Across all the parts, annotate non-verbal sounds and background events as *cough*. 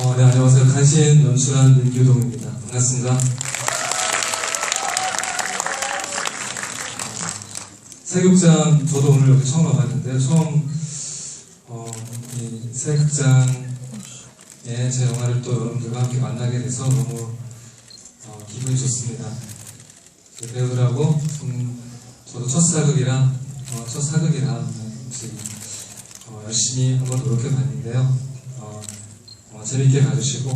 어, 네, 안녕하세요. 간신 연출한 민규동입니다. 반갑습니다. 새극장, 저도 오늘 여기 처음 와봤는데요. 처음, 어, 이 새극장에 제 영화를 또 여러분들과 함께 만나게 돼서 너무 어, 기분이 좋습니다. 그 배우들하고 좀, 저도 첫 사극이라, 어, 첫 사극이라, 혹시 어, 열심히 한번 노력해 봤는데요. 어, 어, 재밌게 봐주시고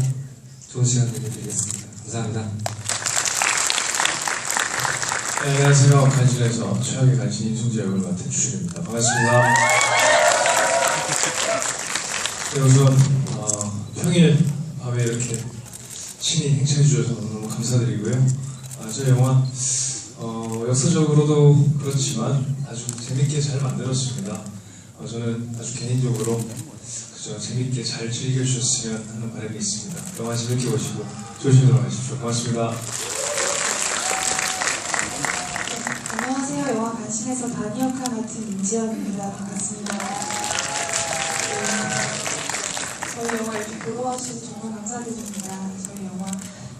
좋은 시간 되게 드리겠습니다. 감사합니다. 네, 안녕하세요. 간신에서 최악의 간신 인순재 역을 맡은 주입니다. 반갑습니다. 네, 우선 어, 평일 밤에 이렇게 친히 행차해 주셔서 너무 감사드리고요. 아, 저 영화 어, 역사적으로도 그렇지만 아주 재밌게 잘 만들었습니다. 어, 저는 아주 개인적으로 그저 재밌게 잘 즐겨주셨으면 하는 바람이 있습니다. 영화 재밌게 보시고 조심히 돌아가십시오. 고맙습니다. 안녕하세요. 영화 간신에서 다니 역할 맡은 임지연입니다. 반갑습니다. 네, 저희 영화 이렇게 보러 와주셔서 정말 감사드립니다. 저희 영화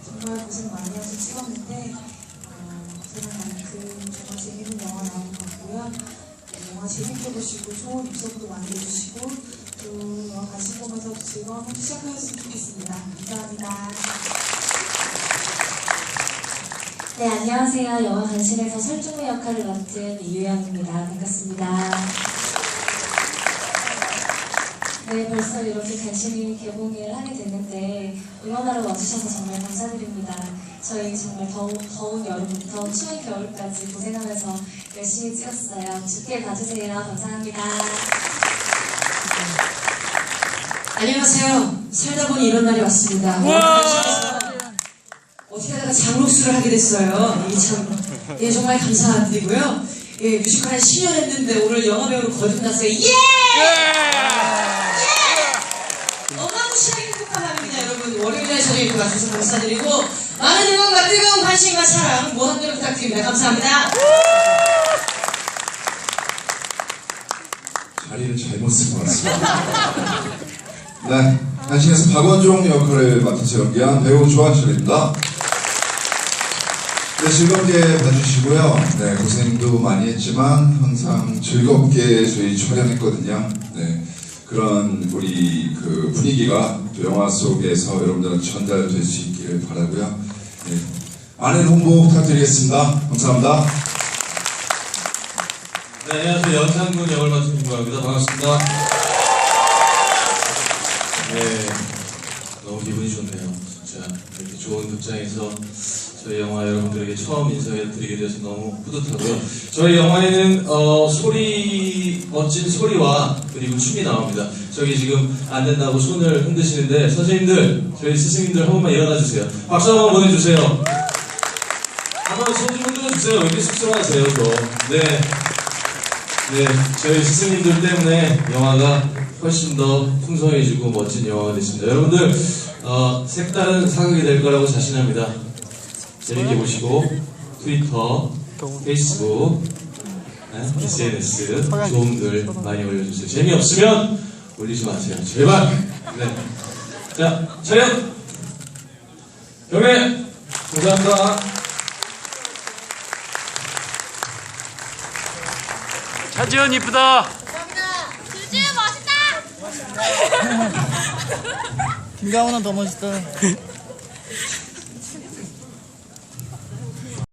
정말 고생 많이 해서 찍었는데 어, 고생한 만큼 정말 재밌는 영화 나온 것 같고요. 네, 영화 재밌게 보시고 좋은 입소문도 많이 해주시고 또 영화 관심 보면서 즐거운 하루 시작하셨으면 좋겠습니다. 감사합니다. 네, 안녕하세요. 영화 간신에서 설중매 역할을 맡은 이유영입니다. 반갑습니다. 네, 벌써 이렇게 간신히 개봉을 하게 됐는데 응원하러 와주셔서 정말 감사드립니다. 저희 정말 더우, 더운 여름부터 추운 겨울까지 고생하면서 열심히 찍었어요. 좋게 봐주세요. 감사합니다. 안녕하세요. 살다 보니 이런 날이 왔습니다. 어떻게 하다가 장록수를 하게 됐어요. 참, 예, 정말 감사드리고요. 예, 뮤지컬 한 10년 했는데 오늘 영화배우로 거듭났어요. 예! 예! 어마무시하게 행복한 밤입니다, 여러분. 월요일에 저희 이렇게 와주셔서 감사드리고, 많은 응원과 뜨거운 관심과 사랑, 모함대로 부탁드립니다. 감사합니다. 자리를 잘못 쓴 것 같습니다. 네, 간신에서 박원종 역할을 맡아서 연기한 배우 조한철입니다. 네, 즐겁게 봐주시고요. 네, 고생도 많이 했지만 항상 즐겁게 저희 촬영했거든요. 네, 그런 우리 그 분위기가 또 영화 속에서 여러분들한테 전달될 수 있기를 바라고요. 네, 많은 홍보 부탁드리겠습니다. 감사합니다. 네, 안녕하세요. 연상군 역을 맡은 김광입니다. 반갑습니다. 네, 너무 기분이 좋네요. 진짜 이렇게 좋은 극장에서 저희 영화 여러분들에게 처음 인사해드리게 돼서 너무 뿌듯하고요. 저희 영화에는 어, 소리, 멋진 소리와 그리고 춤이 나옵니다. 저기 지금 안 된다고 손을 흔드시는데 선생님들, 저희 스승님들 한 번만 일어나 주세요. 박수 한 번 보내주세요. 한번 손좀 흔들어 주세요. 왜 이렇게 쑥스러워하세요, 저. 네. 네, 저희 스승님들 때문에 영화가 훨씬 더 풍성해지고 멋진 영화가 됐습니다. 여러분들, 어, 색다른 사극이 될 거라고 자신합니다. 재밌게 보시고, 트위터, 페이스북, 네, SNS, 좋은 글 많이 올려주세요. 재미없으면 올리지 마세요. 제발! 네. 자, 촬영! 경례! 감사합니다. 차지현 이쁘다. 주주 멋있다! 김가훈은 더 멋있다. *laughs*